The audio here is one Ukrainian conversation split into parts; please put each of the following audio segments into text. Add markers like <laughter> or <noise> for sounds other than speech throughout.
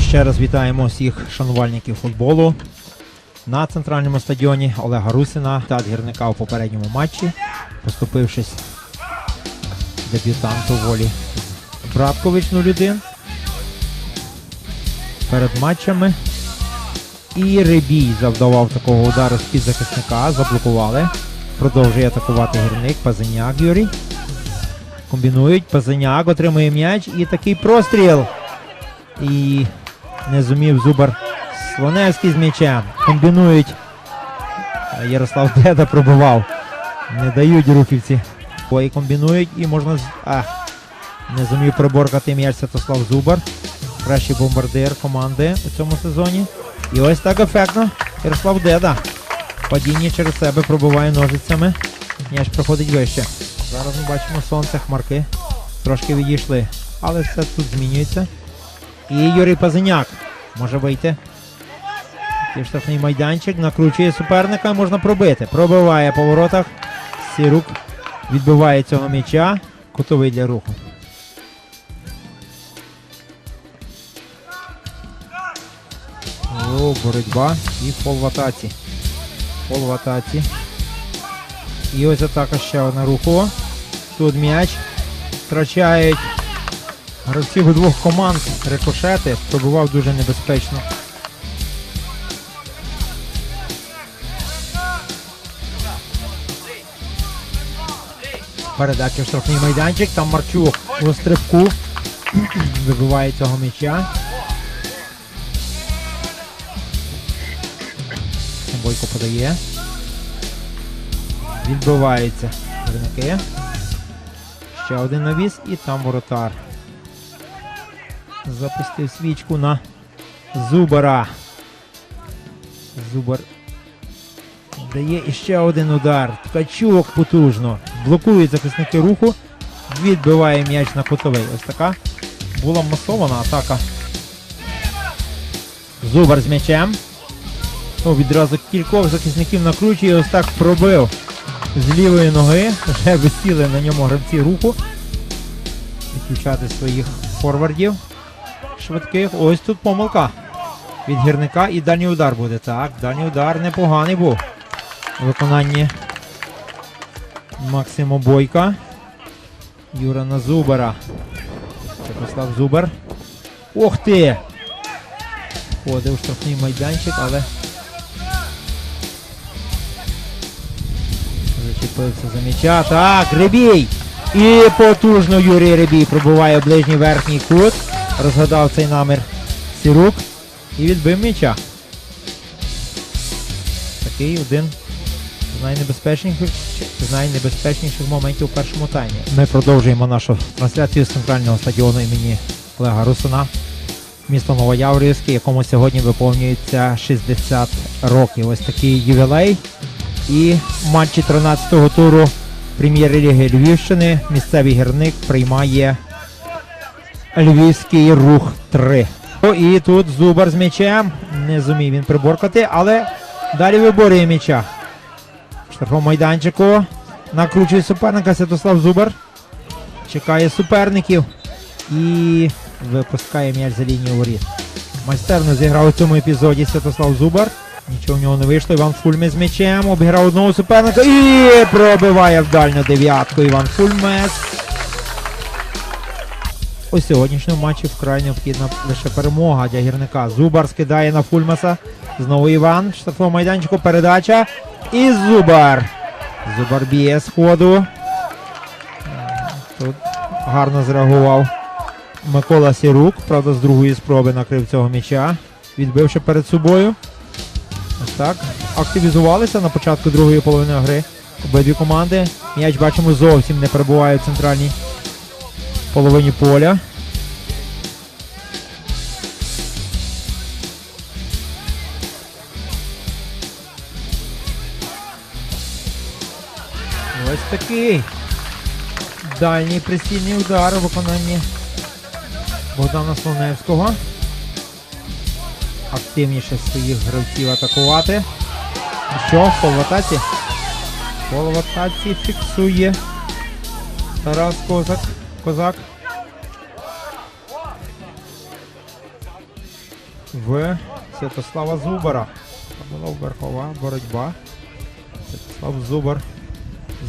що ще раз вітаємо всіх шанувальників футболу на центральному стадіоні Олега Русина та гірника у попередньому матчі, поступившись дебютанту волі Браткович 0-1 перед матчами. І Рибій завдавав такого удару з-під захисника, заблокували. Продовжує атакувати гірник Пазиняк Юрій. Комбінують. Пазиняк отримує м'яч і такий простріл. І не зумів Зубар Слоневський з м'ячем. Комбінують. Ярослав Деда пробував. Не дають рухівці. Бої комбінують і можна. А, не зумів приборкати м'яч Святослав Зубар. Кращий бомбардир команди у цьому сезоні. І ось так ефектно. Ярослав Деда. Падіння через себе пробиває ножицями. М'яч проходить вище. Зараз ми бачимо сонце, хмарки. Трошки відійшли. Але все тут змінюється. І Юрій Пазиняк може вийти. Такий штрафний майданчик, накручує суперника, можна пробити. Пробиває по воротах. Сірук відбиває цього м'яча. Кутовий для руху. О, боротьба і фол в атаці. Фол в атаці. І ось атака ще одна рухова. Тут м'яч. Втрачають гравці двох команд. Рикошети. Пробував дуже небезпечно. Передача в штрафний майданчик. Там Марчук у стрибку. <clears throat> Вибиває цього м'яча. Бойко подає. Відбиваються. Ще один навіс і там воротар. Запустив свічку на Зубара. Зубар дає іще один удар. Ткачук потужно. Блокують захисники руху. Відбиває м'яч на кутовий. Ось така була масована атака. Зубар з м'ячем. Ну, відразу кількох захисників накручує, ось так пробив з лівої ноги. Вже висіли на ньому гравці руху. Відключати своїх форвардів швидких. Ось тут помилка від гірника і дальній удар буде. Так, дальній удар непоганий був. У виконанні Максима Бойка. Юра на Зубара. Святослав Зубар. Ох ти! Входив у штрафний майданчик, але Зачепився за м'яча. Так, Рибій. І потужно Юрій Рибій пробуває в ближній верхній кут. Розгадав цей намір Сірук. І відбив м'яча. Такий один з найнебезпечніших, з найнебезпечніших моментів у першому таймі. Ми продовжуємо нашу трансляцію з центрального стадіону імені Олега Русина. Місто Новояврівське, якому сьогодні виповнюється 60 років. Ось такий ювілей. І матчі 13-го туру прем'єр-ліги Львівщини місцевий гірник приймає Львівський рух 3. О, І тут Зубар з м'ячем. Не зумів він приборкати, але далі виборює м'яча. В штрафному майданчику. Накручує суперника Святослав Зубар. Чекає суперників і випускає м'яч за лінію воріт. Майстерно зіграв у цьому епізоді Святослав Зубар. Нічого в нього не вийшло. Іван Фульмес з м'ячем. Обіграв одного суперника і пробиває в дальню дев'ятку Іван Фульмес. У сьогоднішньому матчі вкрай необхідна лише перемога для гірника. Зубар скидає на Фульмеса. Знову Іван. в Штрафному майданчику передача. І Зубар. Зубар б'є з ходу. Тут гарно зреагував Микола Сірук. Правда, з другої спроби накрив цього м'яча. Відбивши перед собою. Ось так. Активізувалися на початку другої половини гри. Обидві команди. М'яч бачимо зовсім не перебуває в центральній половині поля. Ось такий дальній прицільний удар у виконанні Богдана Слоневського. Активніше своїх гравців атакувати. Що? В атаці? В атаці фіксує Тарас Козак. Козак. В Святослава Зубара. Була верхова боротьба. Святослав Зубар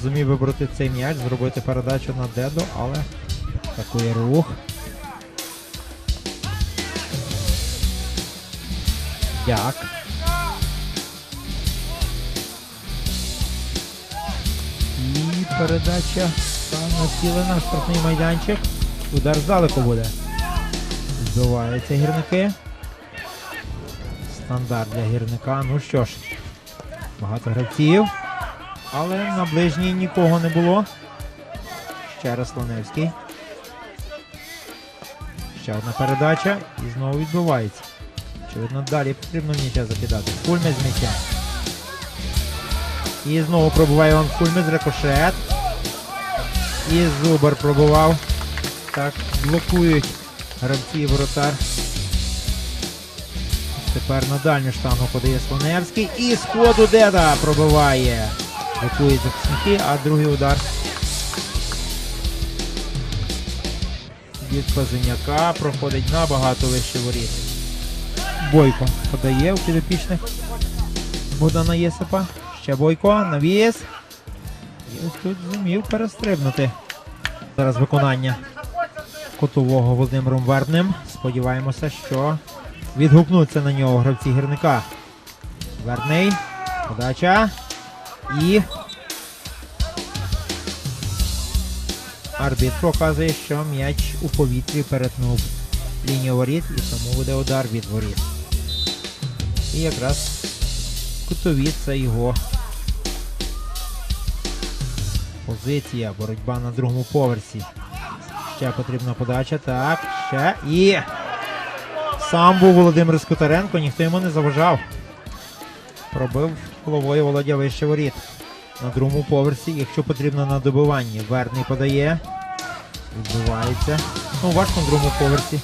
зумів вибрати цей м'яч, зробити передачу на Дедо, але такий рух. Як? І передача націлена, штрафний майданчик. Удар здалеку буде. Збиваються гірники. Стандарт для гірника. Ну що ж, багато гравців. Але на ближній нікого не було. Ще раз Ланевський. Ще одна передача і знову відбувається. Очевидно, далі потрібно м'яча закидати. Фульме з м'яча. І знову пробуває Іван Фульме з рикошет. І Зубар пробував. Так, блокують гравці і воротар. Тепер на дальню штангу подає Слоневський. І з ходу Деда пробиває. Блокують захисники, а другий удар. Від Козиняка проходить набагато вище воріт. Бойко подає у підопічних Богдана Єсипа. Ще Бойко, навіс. І ось тут зумів перестрибнути. Зараз виконання котового Володимиром Вербним. Сподіваємося, що відгукнуться на нього гравці гірника. Вербний. Подача. І. Арбітр показує, що м'яч у повітрі перетнув лінію воріт і тому буде удар від воріт. І якраз кутові це його позиція. Боротьба на другому поверсі. Ще потрібна подача. Так, ще і. Сам був Володимир Скутаренко, ніхто йому не заважав. Пробив головою Володя вище воріт. На другому поверсі, якщо потрібно на добиванні. Верний подає. Відбувається. Ну, важко на другому поверсі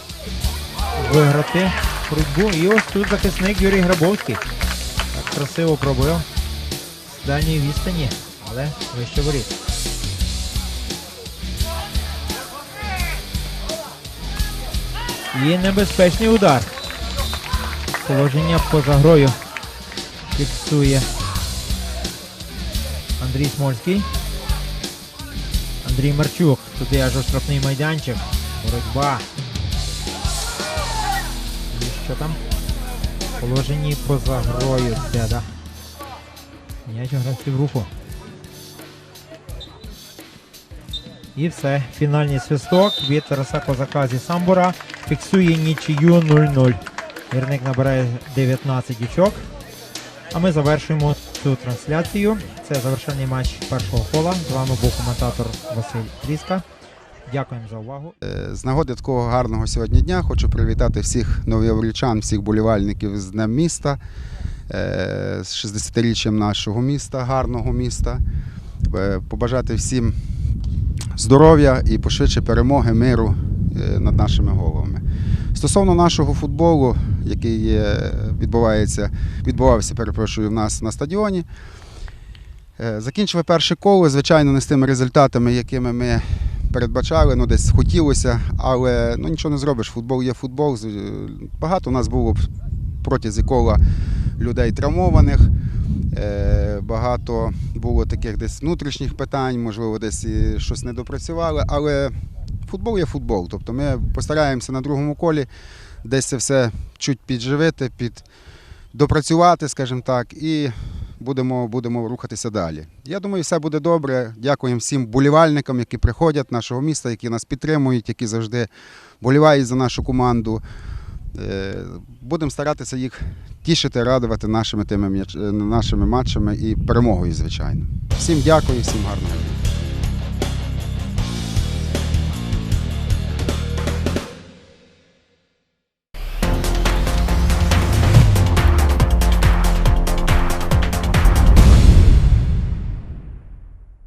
виграти боротьбу. І ось тут захисник Юрій Грабовський. Так красиво пробив. З дальньої відстані, але вище воріт. І небезпечний удар. Положення поза грою фіксує Андрій Смольський. Андрій Марчук. Туди аж штрафний майданчик. Боротьба. І що там? Положені поза грою Деда. М'яч гравців руху. І все. Фінальний свисток від Тараса Козака зі Самбура. Фіксує нічию 0-0. Гірник набирає 19 очок. А ми завершуємо цю трансляцію. Це завершальний матч першого кола. З вами був коментатор Василь Тріска. Дякуємо за увагу. Е, З нагоди такого гарного сьогодні дня хочу привітати всіх новояврічан, всіх болівальників з Днем міста, е, з 60-річчям нашого міста, гарного міста. Е, Побажати всім здоров'я і пошвидше перемоги, миру над нашими головами. Стосовно нашого футболу, який е, відбувається, відбувався, перепрошую, в нас на стадіоні. Е, Закінчили перше коло, звичайно, не з тими результатами, якими ми передбачали, ну десь хотілося, але ну нічого не зробиш. Футбол є футбол. Е, Багато у нас було протязі кола людей травмованих. е, Багато було таких десь внутрішніх питань, можливо, десь і щось не допрацювали, але футбол є футбол. Тобто ми постараємося на другому колі десь це все чуть підживити, під допрацювати, скажімо так, і будемо, будемо рухатися далі. Я думаю, все буде добре. Дякуємо всім болівальникам, які приходять нашого міста, які нас підтримують, які завжди болівають за нашу команду. Е, Будемо старатися їх тішити, радувати нашими, тими, нашими матчами і перемогою, звичайно. Всім дякую, всім гарного.